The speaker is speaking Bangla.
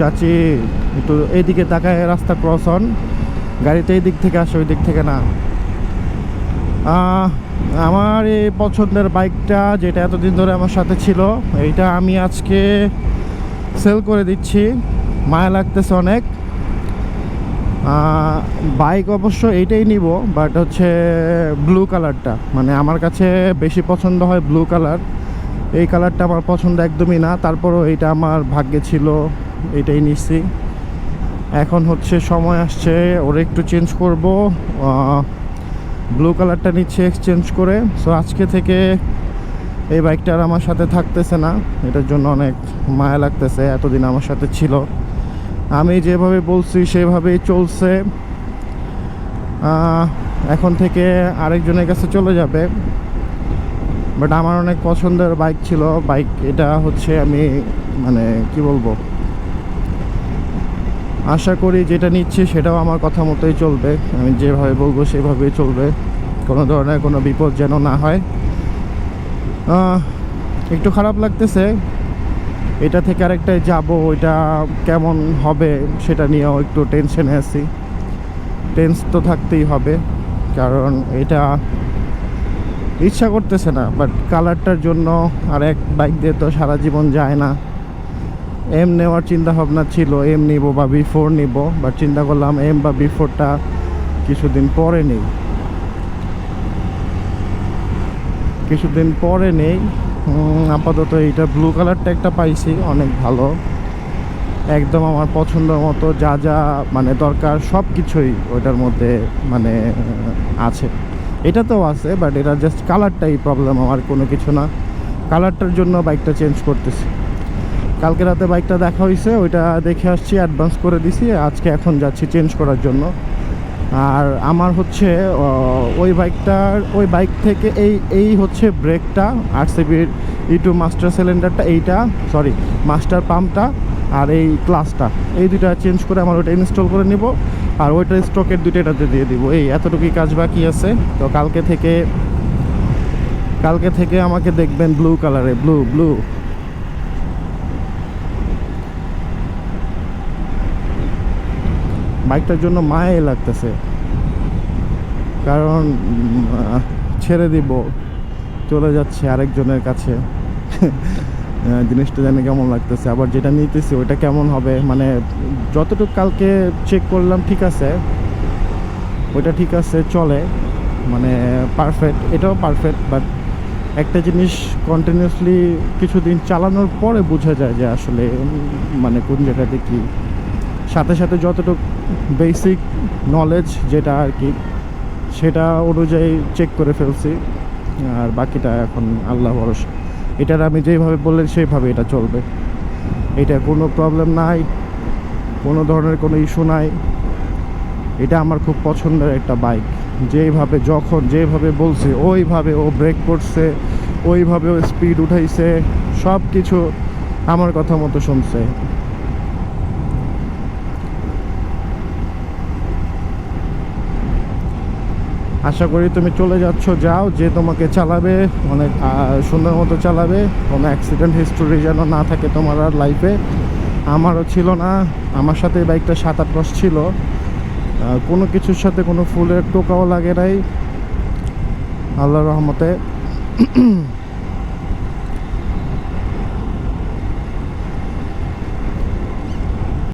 চাচি একটু এইদিকে তাকায়, রাস্তা ক্রস হন গাড়িতে এই দিক থেকে আসে ওই দিক থেকে না। আমার এই পছন্দের বাইকটা যেটা এতদিন ধরে আমার সাথে ছিল, এইটা আমি আজকে সেল করে দিচ্ছি। মায়া লাগতেছে অনেক। বাইক অবশ্য এইটাই নিব বাট হচ্ছে ব্লু কালারটা মানে আমার কাছে বেশি পছন্দ হয় ব্লু কালার এই কালারটা আমার পছন্দ একদমই না। তারপরও এইটা আমার ভাগ্যে ছিল এটাই নিচ্ছি। এখন হচ্ছে সময় আসছে, ওরা একটু চেঞ্জ করব। ব্লু কালারটা নিচ্ছে এক্সচেঞ্জ করে। সো আজকে থেকে এই বাইকটা আর আমার সাথে থাকতেছে না। এটার জন্য অনেক মায়া লাগতেছে, এতদিন আমার সাথে ছিল। আমি যেভাবে বলছি, সেভাবেই চলছে। এখন থেকে আরেকজনের কাছে চলে যাবে। বাট আমার অনেক পছন্দের বাইক ছিল। বাইক এটা হচ্ছে আমি মানে কি বলব? আশা করি যেটা নিচ্ছি সেটাও আমার কথা মতোই চলবে। আমি যেভাবে বলব সেভাবেই চলবে। কোনো ধরনের কোনো বিপদ যেন না হয়। একটু খারাপ লাগতেছে। এটা থেকে আরেকটায় যাব, ওইটা কেমন হবে সেটা নিয়েও একটু টেনশনে আছি। টেন্স তো থাকতেই হবে, কারণ এটা ইচ্ছা করতেছে না বাট কালারটার জন্য আর এক বাইক দিয়ে তো সারা জীবন যায় না। এম নেওয়ার চিন্তা ভাবনা ছিল, এম নিব বা বি ফোর নিব বাট চিন্তা করলাম এম বা বি ফোরটা কিছুদিন পরে নেই। কিছুদিন পরে নেই আপাতত এইটা ব্লু কালারটা একটা পাইছি, অনেক ভালো। একদম আমার পছন্দ মতো যা যা মানে দরকার সব কিছুই ওইটার মধ্যে মানে আছে। এটা তো আছে বাট এটা জাস্ট কালারটাই প্রবলেম আমার কোনো কিছু না। কালারটার জন্য বাইকটা চেঞ্জ করতেছি। কালকে রাতে বাইকটা দেখা হয়েছে ওইটা দেখে আসছি অ্যাডভান্স করে দিছি, আজকে এখন যাচ্ছি চেঞ্জ করার জন্য। আর আমার হচ্ছে ওই বাইকটার ওই বাইক থেকে এই এই হচ্ছে ব্রেকটা আর সিবির ই টু মাস্টার সিলিন্ডারটা এইটা সরি মাস্টার পাম্পটা আর এই ক্লাসটা এই দুইটা চেঞ্জ করে আমার ওইটা ইনস্টল করে নিব, আর ওইটা স্টকের দুইটা এটাতে দিয়ে দিব। এই, এতটুকুই কাজ বাকি আছে। তো কালকে থেকে কালকে থেকে আমাকে দেখবেন ব্লু কালারে ব্লু ব্লু বাইকটার জন্য মায়ে লাগতেছে। কারণ ছেড়ে দিব, চলে যাচ্ছে আরেকজনের কাছে। জিনিসটা জানি কেমন লাগতেছে, আবার যেটা নিতেছি ওইটা কেমন হবে মানে যতটুকু কালকে চেক করলাম ঠিক আছে ওইটা ঠিক আছে, চলে। মানে পারফেক্ট এটাও পারফেক্ট বাট একটা জিনিস কন্টিনিউসলি কিছুদিন চালানোর পরে বোঝা যায় যে আসলে মানে কোন জায়গাতে কী। সাথে সাথে যতটুকু বেসিক নলেজ যেটা আর কি, সেটা অনুযায়ী চেক করে ফেলছি। আর বাকিটা এখন আল্লাহ ভরসা। এটার আমি যেইভাবে বললেন সেইভাবে এটা চলবে। এটা কোনো প্রবলেম নাই, কোনো ধরনের কোনো ইস্যু নাই। এটা আমার খুব পছন্দের একটা বাইক যেইভাবে যখন যেভাবে বলছে, ওইভাবে ও ব্রেক করছে, ওইভাবে ও স্পিড উঠাইছে সব কিছু আমার কথা মতো শুনছে। আশা করি তুমি চলে যাচ্ছ, যাও, যে তোমাকে চালাবে অনেক সুন্দর মতো চালাবে, কোনো অ্যাক্সিডেন্ট হিস্টোরি যেন না থাকে তোমার আর লাইফে আমারও ছিল না, আমার সাথে বাইকটা সাত আট মাস ছিল। কোনো কিছুর সাথে কোনো ফুলের টোকাও লাগে নাই। আল্লাহ রহমতে।